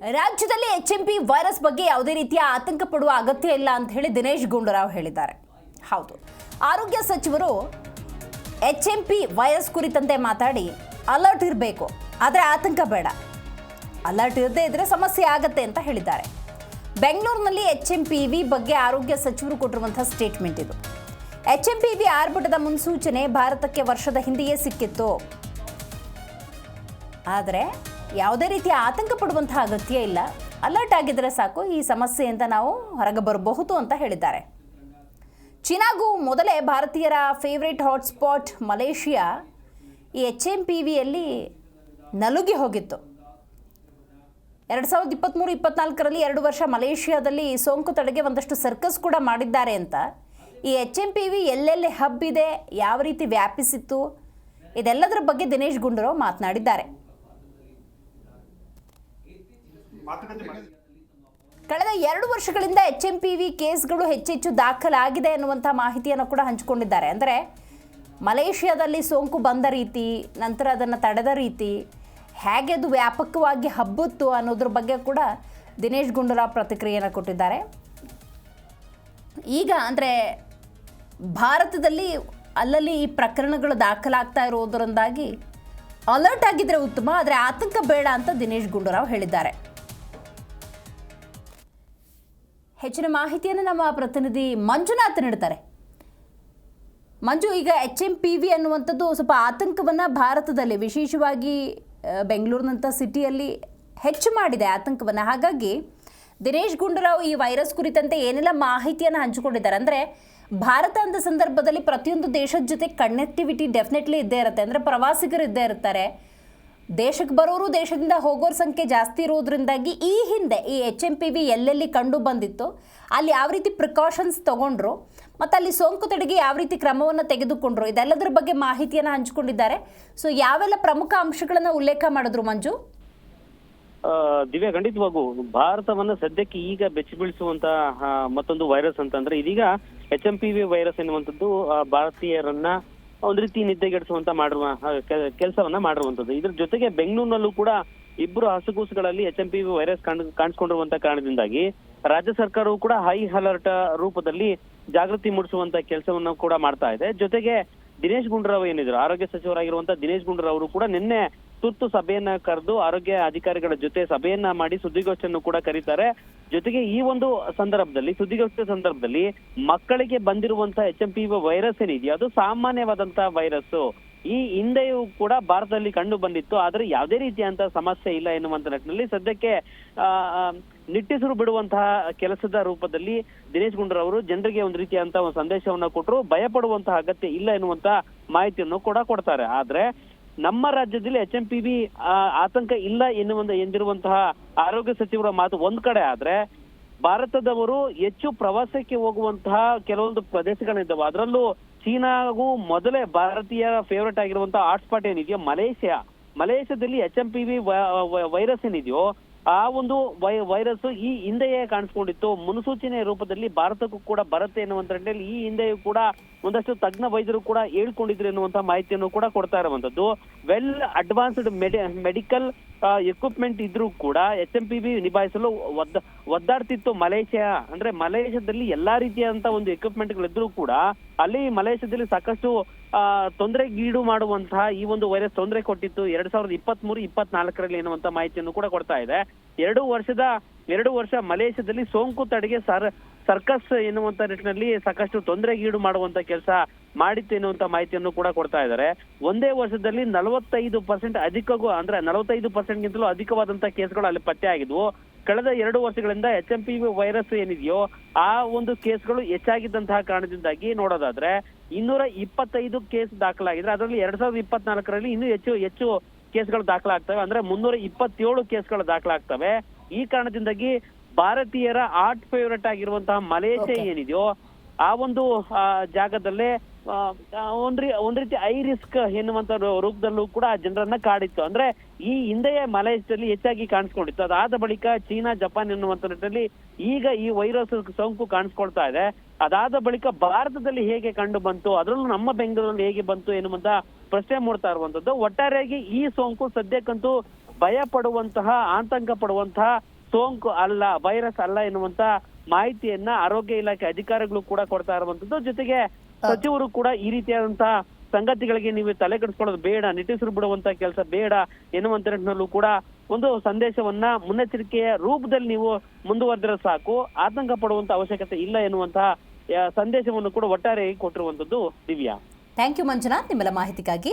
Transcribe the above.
ರಾಜ್ಯದಲ್ಲಿ H M P virus ಬಗ್ಗೆ ಯಾವುದೇ ರೀತಿಯ ಆತಂಕ ಪಡುವ ಅಗತ್ಯ ಇಲ್ಲ ಅಂತ ಹೇಳಿ ದಿನೇಶ್ ಗುಂಡೂರಾವ್ ಹೇಳಿದ್ದಾರೆ. ಹೌದು. ಆರೋಗ್ಯ ಸಚಿವರು ಎಚ್ ಎಂ ಪಿ ವೈರಸ್ ಕುರಿತಂತೆ ಮಾತಾಡಿ ಅಲರ್ಟ್ ಇರಬೇಕು. ಆದರೆ ಆತಂಕ ಬೇಡ. ಅಲರ್ಟ್ ಇರದೇ ಇದ್ರೆ ಸಮಸ್ಯೆ ಆಗತ್ತೆ ಅಂತ ಹೇಳಿದ್ದಾರೆ. ಬೆಂಗಳೂರಿನಲ್ಲಿ ಎಚ್ ಎಂ ಪಿ ವಿ ಬಗ್ಗೆ ಆರೋಗ್ಯ ಸಚಿವರು ಕೊಟ್ಟಿರುವಂತಹ ಸ್ಟೇಟ್ಮೆಂಟ್ ಇದು. ಎಚ್ ಎಂ ಪಿ ವಿ ಆರ್ಭಟದ ಮುನ್ಸೂಚನೆ ಭಾರತಕ್ಕೆ ವರ್ಷದ ಹಿಂದೆಯೇ ಸಿಕ್ಕಿತ್ತು. ಆದರೆ ಯಾವುದೇ ರೀತಿಯ ಆತಂಕ ಪಡುವಂತಹ ಅಗತ್ಯ ಇಲ್ಲ. ಅಲರ್ಟ್ ಆಗಿದ್ರೆ ಸಾಕು, ಈ ಸಮಸ್ಯೆಯಿಂದ ನಾವು ಹೊರಗೆ ಬರಬಹುದು ಅಂತ ಹೇಳಿದ್ದಾರೆ. ಚೀನಾಗೂ ಮೊದಲೇ ಭಾರತೀಯರ ಫೇವ್ರೇಟ್ ಹಾಟ್ಸ್ಪಾಟ್ ಮಲೇಷಿಯಾ ಈ ಎಚ್ ಎಂ ಪಿ ವಿಯಲ್ಲಿ ನಲುಗಿ ಹೋಗಿತ್ತು. ಎರಡು ಸಾವಿರದ ಇಪ್ಪತ್ತ್ಮೂರು ಇಪ್ಪತ್ನಾಲ್ಕರಲ್ಲಿ ಎರಡು ವರ್ಷ ಮಲೇಷಿಯಾದಲ್ಲಿ ಸೋಂಕು ತಡೆಗೆ ಒಂದಷ್ಟು ಸರ್ಕಸ್ ಕೂಡ ಮಾಡಿದ್ದಾರೆ ಅಂತ. ಈ ಎಚ್ ಎಂ ಪಿ ವಿ ಎಲ್ಲೆಲ್ಲಿ ಹಬ್ ಇದೆ ಯಾವ ರೀತಿ ವ್ಯಾಪಿಸಿತ್ತು, ಇದೆಲ್ಲದರ ಬಗ್ಗೆ ದಿನೇಶ್ ಗುಂಡೂರಾವ್ ಮಾತನಾಡಿದ್ದಾರೆ. ಕಳೆದ ಎರಡು ವರ್ಷಗಳಿಂದ ಎಚ್ ಎಂ ಪಿ ವಿ ಕೇಸ್ಗಳು ಹೆಚ್ಚೆಚ್ಚು ದಾಖಲಾಗಿದೆ ಎನ್ನುವಂಥ ಮಾಹಿತಿಯನ್ನು ಕೂಡ ಹಂಚಿಕೊಂಡಿದ್ದಾರೆ. ಅಂದರೆ ಮಲೇಷಿಯಾದಲ್ಲಿ ಸೋಂಕು ಬಂದ ರೀತಿ, ನಂತರ ಅದನ್ನು ತಡೆದ ರೀತಿ, ಹೇಗೆ ಅದು ವ್ಯಾಪಕವಾಗಿ ಹಬ್ಬುತ್ತು ಅನ್ನೋದ್ರ ಬಗ್ಗೆ ಕೂಡ ದಿನೇಶ್ ಗುಂಡೂರಾವ್ ಪ್ರತಿಕ್ರಿಯೆಯನ್ನು ಕೊಟ್ಟಿದ್ದಾರೆ. ಈಗ ಅಂದರೆ ಭಾರತದಲ್ಲಿ ಅಲ್ಲಲ್ಲಿ ಈ ಪ್ರಕರಣಗಳು ದಾಖಲಾಗ್ತಾ ಇರೋದರಿಂದಾಗಿ ಅಲರ್ಟ್ ಆಗಿದ್ರೆ ಉತ್ತಮ, ಆದರೆ ಆತಂಕ ಬೇಡ ಅಂತ ದಿನೇಶ್ ಗುಂಡೂರಾವ್ ಹೇಳಿದ್ದಾರೆ. ಹೆಚ್ಚಿನ ಮಾಹಿತಿಯನ್ನು ನಮ್ಮ ಪ್ರತಿನಿಧಿ ಮಂಜುನಾಥ್ ನೀಡ್ತಾರೆ ಮಂಜು, ಈಗ ಎಚ್ ಎಂ ಪಿ ವಿ ಅನ್ನುವಂಥದ್ದು ಸ್ವಲ್ಪ ಆತಂಕವನ್ನು ಭಾರತದಲ್ಲಿ ವಿಶೇಷವಾಗಿ ಬೆಂಗಳೂರಿನಂಥ ಸಿಟಿಯಲ್ಲಿ ಹೆಚ್ಚು ಮಾಡಿದೆ ಆತಂಕವನ್ನು. ಹಾಗಾಗಿ ದಿನೇಶ್ ಗುಂಡೂರಾವ್ ಈ ವೈರಸ್ ಕುರಿತಂತೆ ಏನೆಲ್ಲ ಮಾಹಿತಿಯನ್ನು ಹಂಚಿಕೊಂಡಿದ್ದಾರೆ ಅಂದರೆ, ಭಾರತ ಅಂದ ಸಂದರ್ಭದಲ್ಲಿ ಪ್ರತಿಯೊಂದು ದೇಶದ ಜೊತೆ ಕನೆಕ್ಟಿವಿಟಿ ಡೆಫಿನೆಟ್ಲಿ ಇದ್ದೇ ಇರುತ್ತೆ. ಅಂದರೆ ಪ್ರವಾಸಿಗರು ಇದ್ದೇ ಇರ್ತಾರೆ. ದೇಶಕ್ಕೆ ಬರೋರು ದೇಶದಿಂದ ಹೋಗೋರ ಸಂಖ್ಯೆ ಜಾಸ್ತಿ ಇರೋದ್ರಿಂದಾಗಿ ಈ ಹಿಂದೆ ಈ ಎಚ್ ಎಂ ಪಿ ವಿ ಎಲ್ಲೆಲ್ಲಿ ಕಂಡು ಬಂದಿತ್ತು, ಅಲ್ಲಿ ಯಾವ ರೀತಿ ಪ್ರಿಕಾಷನ್ಸ್ ತಗೊಂಡ್ರು, ಮತ್ತು ಅಲ್ಲಿ ಸೋಂಕು ತಡೆಗೆ ಯಾವ ರೀತಿ ಕ್ರಮವನ್ನು ತೆಗೆದುಕೊಂಡ್ರು, ಇದೆಲ್ಲದರ ಬಗ್ಗೆ ಮಾಹಿತಿಯನ್ನು ಹಂಚಿಕೊಂಡಿದ್ದಾರೆ. ಸೊ ಯಾವೆಲ್ಲ ಪ್ರಮುಖ ಅಂಶಗಳನ್ನು ಉಲ್ಲೇಖ ಮಾಡಿದ್ರು ಮಂಜು? ದಿವ್ಯ, ಖಂಡಿತವಾಗೂ. ಭಾರತವನ್ನ ಸದ್ಯಕ್ಕೆ ಈಗ ಬೆಚ್ಚಿ ಬೀಳಿಸುವಂತ ಮತ್ತೊಂದು ವೈರಸ್ ಅಂತಂದ್ರೆ ಇದೀಗ H M P V virus ಎನ್ನುವಂಥದ್ದು ಭಾರತೀಯರನ್ನ ಒಂದ್ ರೀತಿ ನಿದ್ದೆಗೆಡಿಸುವಂತ ಮಾಡುವ ಕೆಲಸವನ್ನ ಮಾಡಿರುವಂತದ್ದು ಇದ್ರ ಜೊತೆಗೆ ಬೆಂಗಳೂರಿನಲ್ಲೂ ಕೂಡ ಇಬ್ಬರು ಹಸುಗೂಸುಗಳಲ್ಲಿ H M P V virus ಕಾಣ್- ಕಾಣಿಸ್ಕೊಂಡಿರುವಂತ ಕಾರಣದಿಂದಾಗಿ ರಾಜ್ಯ ಸರ್ಕಾರವು ಕೂಡ ಹೈ ಅಲರ್ಟ್ ರೂಪದಲ್ಲಿ ಜಾಗೃತಿ ಮೂಡಿಸುವಂತ ಕೆಲಸವನ್ನ ಕೂಡ ಮಾಡ್ತಾ ಇದೆ. ಜೊತೆಗೆ ದಿನೇಶ್ ಗುಂಡೂರಾವ್ ಏನಿದ್ರು, ಆರೋಗ್ಯ ಸಚಿವರಾಗಿರುವಂತ ದಿನೇಶ್ ಗುಂಡೂರಾವ್ ಅವರು ಕೂಡ ನಿನ್ನೆ ತುರ್ತು ಸಭೆಯನ್ನ ಕರೆದು ಆರೋಗ್ಯ ಅಧಿಕಾರಿಗಳ ಜೊತೆ ಸಭೆಯನ್ನ ಮಾಡಿ ಸುದ್ದಿಗೋಷ್ಠಿಯನ್ನು ಕೂಡ ಕರೀತಾರೆ. ಜೊತೆಗೆ ಈ ಒಂದು ಸಂದರ್ಭದಲ್ಲಿ ಸುದ್ದಿಗೋಷ್ಠಿ ಸಂದರ್ಭದಲ್ಲಿ ಮಕ್ಕಳಿಗೆ ಬಂದಿರುವಂತಹ ಎಚ್ ಎಂ ಪಿ ವೈರಸ್ ಏನಿದೆಯೋ ಅದು ಸಾಮಾನ್ಯವಾದಂತಹ ವೈರಸ್ ಈ ಹಿಂದೆಯೂ ಕೂಡ ಭಾರತದಲ್ಲಿ ಕಂಡು ಬಂದಿತ್ತು. ಆದ್ರೆ ಯಾವುದೇ ರೀತಿಯಂತ ಸಮಸ್ಯೆ ಇಲ್ಲ ಎನ್ನುವಂತ ನಿಟ್ಟಿನಲ್ಲಿ ಸದ್ಯಕ್ಕೆ ಆ, ಬಿಡುವಂತಹ ಕೆಲಸದ ರೂಪದಲ್ಲಿ ದಿನೇಶ್ ಗುಂಡೂರಾವ್ ಅವರು ಜನರಿಗೆ ಒಂದು ರೀತಿಯಂತ ಒಂದು ಸಂದೇಶವನ್ನ ಕೊಟ್ಟರು. ಭಯ ಪಡುವಂತಹ ಅಗತ್ಯ ಇಲ್ಲ ಎನ್ನುವಂತ ಮಾಹಿತಿಯನ್ನು ಕೂಡ ಕೊಡ್ತಾರೆ. ಆದ್ರೆ ನಮ್ಮ ರಾಜ್ಯದಲ್ಲಿ ಎಚ್ ಎಂ ಪಿ ವಿ ಆತಂಕ ಇಲ್ಲ ಎನ್ನುವಂತ, ಎಂದಿರುವಂತಹ ಆರೋಗ್ಯ ಸಚಿವರ ಮಾತು ಒಂದ್ ಕಡೆ ಆದ್ರೆ, ಭಾರತದವರು ಹೆಚ್ಚು ಪ್ರವಾಸಕ್ಕೆ ಹೋಗುವಂತಹ ಕೆಲವೊಂದು ಪ್ರದೇಶಗಳಿದ್ದಾವೆ. ಅದರಲ್ಲೂ ಚೀನಾಗೂ ಮೊದಲೇ ಭಾರತೀಯ ಫೇವರೇಟ್ ಆಗಿರುವಂತಹ ಹಾಟ್ಸ್ಪಾಟ್ ಏನಿದೆಯೋ, Malaysia. ಮಲೇಷ್ಯಾದಲ್ಲಿ H M P V virus ಏನಿದೆಯೋ, ಆ ಒಂದು ವೈ- ವೈರಸ್ ಈ ಹಿಂದೆಯೇ ಕಾಣಿಸ್ಕೊಂಡಿತ್ತು. ಮುನ್ಸೂಚನೆ ರೂಪದಲ್ಲಿ ಭಾರತಕ್ಕೂ ಕೂಡ ಬರುತ್ತೆ ಎನ್ನುವಂತ ಈ ಹಿಂದೆಯೂ ಕೂಡ ಒಂದಷ್ಟು ತಜ್ಞ ವೈದ್ಯರು ಕೂಡ ಹೇಳ್ಕೊಂಡಿದ್ರು ಎನ್ನುವಂತ ಮಾಹಿತಿಯನ್ನು ಕೂಡ ಕೊಡ್ತಾ ಇರುವಂತದ್ದು. ವೆಲ್ ಅಡ್ವಾನ್ಸ್ಡ್ ಮೆಡಿಕಲ್ ಎಕ್ವಿಪ್ಮೆಂಟ್ ಇದ್ರೂ ಕೂಡ ಎಚ್ ಎಂ ಪಿ ಬಿ ನಿಭಾಯಿಸಲು ಒದ್ದ, ಒದ್ದಾಡ್ತಿತ್ತು ಮಲೇಷ್ಯಾ. ಅಂದ್ರೆ ಮಲೇಷ್ಯಾದಲ್ಲಿ ಎಲ್ಲಾ ರೀತಿಯಾದಂತ ಒಂದು ಎಕ್ವಿಪ್ಮೆಂಟ್ ಗಳಿದ್ರೂ ಕೂಡ ಅಲ್ಲಿ ಮಲೇಷ್ಯಾದಲ್ಲಿ ಸಾಕಷ್ಟು ತೊಂದರೆಗೀಡು ಮಾಡುವಂತಹ ಈ ಒಂದು ವೈರಸ್ ತೊಂದರೆ ಕೊಟ್ಟಿತ್ತು. ಎರಡ್ ಸಾವಿರದ ಇಪ್ಪತ್ತ್ ಮೂರು ಇಪ್ಪತ್ನಾಲ್ಕರಲ್ಲಿ ಎನ್ನುವಂತ ಮಾಹಿತಿಯನ್ನು ಕೂಡ ಕೊಡ್ತಾ ಇದೆ. ಎರಡು ವರ್ಷದ ಎರಡು ವರ್ಷ ಮಲೇಷ್ಯಾದಲ್ಲಿ ಸೋಂಕು ತಡೆಗೆ ಸರ್, ಸರ್ಕಸ್ ಎನ್ನುವಂತ ನಿಟ್ಟಿನಲ್ಲಿ ಸಾಕಷ್ಟು ತೊಂದರೆಗೀಡು ಮಾಡುವಂತ ಕೆಲಸ ಮಾಡಿತ್ತು ಎನ್ನುವಂತ ಮಾಹಿತಿಯನ್ನು ಕೂಡ ಕೊಡ್ತಾ ಇದ್ದಾರೆ. ಒಂದೇ ವರ್ಷದಲ್ಲಿ ನಲವತ್ತೈದು ಪರ್ಸೆಂಟ್ ಅಧಿಕಗೂ ಅಂದ್ರೆ ನಲವತ್ತೈದು ಪರ್ಸೆಂಟ್ ಗಿಂತಲೂ ಅಧಿಕವಾದಂತ ಕೇಸ್ಗಳು ಅಲ್ಲಿ ಪತ್ತೆ ಆಗಿದ್ವು. ಕಳೆದ ಎರಡು ವರ್ಷಗಳಿಂದ ಎಚ್ ಎಂ ಪಿ ವೈರಸ್ ಏನಿದೆಯೋ ಆ ಒಂದು ಕೇಸ್ಗಳು ಹೆಚ್ಚಾಗಿದ್ದಂತಹ ಕಾರಣದಿಂದಾಗಿ ನೋಡೋದಾದ್ರೆ ಇನ್ನೂರ ಇಪ್ಪತ್ತೈದು ಕೇಸ್ ದಾಖಲಾಗಿದ್ರೆ ಅದರಲ್ಲಿ ಎರಡ್ ಸಾವಿರದ ಇಪ್ಪತ್ನಾಲ್ಕರಲ್ಲಿ ಇನ್ನೂ ಹೆಚ್ಚು ಹೆಚ್ಚು ಕೇಸ್ಗಳು ದಾಖಲಾಗ್ತವೆ. ಅಂದ್ರೆ ಮುನ್ನೂರ ಇಪ್ಪತ್ತೇಳು ಕೇಸ್ಗಳು ದಾಖಲಾಗ್ತವೆ. ಈ ಕಾರಣದಿಂದಾಗಿ ಭಾರತೀಯರ ಆರ್ಟ್ ಫೇವರೇಟ್ ಆಗಿರುವಂತಹ ಮಲೇಷ್ಯಾ ಏನಿದೆಯೋ ಆ ಒಂದು ಆ, ಜಾಗದಲ್ಲೇ ಒಂದ್ ಒಂದ್ ರೀತಿ ಐ ರಿಸ್ಕ್ ಎನ್ನುವಂತ ರೂಪದಲ್ಲೂ ಕೂಡ ಜನರನ್ನ ಕಾಡಿತ್ತು. ಅಂದ್ರೆ ಈ ಹಿಂದೆಯೇ ಮಲೇಷ್ಯಾದಲ್ಲಿ ಹೆಚ್ಚಾಗಿ ಕಾಣಿಸ್ಕೊಂಡಿತ್ತು. ಅದಾದ ಬಳಿಕ ಚೀನಾ ಜಪಾನ್ ಎನ್ನುವಂತ ನಿಟ್ಟಿನಲ್ಲಿ ಈಗ ಈ ವೈರಸ್ ಸೋಂಕು ಕಾಣಿಸ್ಕೊಳ್ತಾ ಇದೆ. ಅದಾದ ಬಳಿಕ ಭಾರತದಲ್ಲಿ ಹೇಗೆ ಕಂಡು ಬಂತು ಅದರಲ್ಲೂ ನಮ್ಮ ಬೆಂಗಳೂರಲ್ಲಿ ಹೇಗೆ ಬಂತು ಎನ್ನುವಂತ ಪ್ರಶ್ನೆ ಮೂಡ್ತಾ ಇರುವಂತದ್ದು. ಒಟ್ಟಾರೆಯಾಗಿ ಈ ಸೋಂಕು ಸದ್ಯಕ್ಕಂತೂ ಭಯ ಪಡುವಂತಹ ಆತಂಕ ಪಡುವಂತಹ ಸೋಂಕು ಅಲ್ಲ ವೈರಸ್ ಅಲ್ಲ ಎನ್ನುವಂತ ಮಾಹಿತಿಯನ್ನ ಆರೋಗ್ಯ ಇಲಾಖೆ ಅಧಿಕಾರಿಗಳು ಕೂಡ ಕೊಡ್ತಾ ಇರುವಂತದ್ದು. ಜೊತೆಗೆ ಸಚಿವರು ಕೂಡ ಈ ರೀತಿಯಾದಂತಹ ಸಂಗತಿಗಳಿಗೆ ನೀವು ತಲೆ ಕೆಡಿಸ್ಕೊಳ್ಳೋದು ಬೇಡ ನಿಟ್ಟಿಸಿರು ಬಿಡುವಂತ ಕೆಲಸ ಬೇಡ ಎನ್ನುವಂತ ನಿಟ್ಟಿನಲ್ಲೂ ಕೂಡ ಒಂದು ಸಂದೇಶವನ್ನ ಮುನ್ನೆಚ್ಚರಿಕೆಯ ರೂಪದಲ್ಲಿ ನೀವು ಮುಂದುವರೆದ್ರೆ ಸಾಕು. ಆತಂಕ ಪಡುವಂತ ಅವಶ್ಯಕತೆ ಇಲ್ಲ ಎನ್ನುವಂತಹ ಸಂದೇಶವನ್ನು ಕೂಡ ಒಟ್ಟಾರೆಯಾಗಿ ಕೊಟ್ಟಿರುವಂತದ್ದು ದಿವ್ಯಾ. Thank you Manjunath. ನಿಮ್ಮೆಲ್ಲ ಮಾಹಿತಿಗಾಗಿ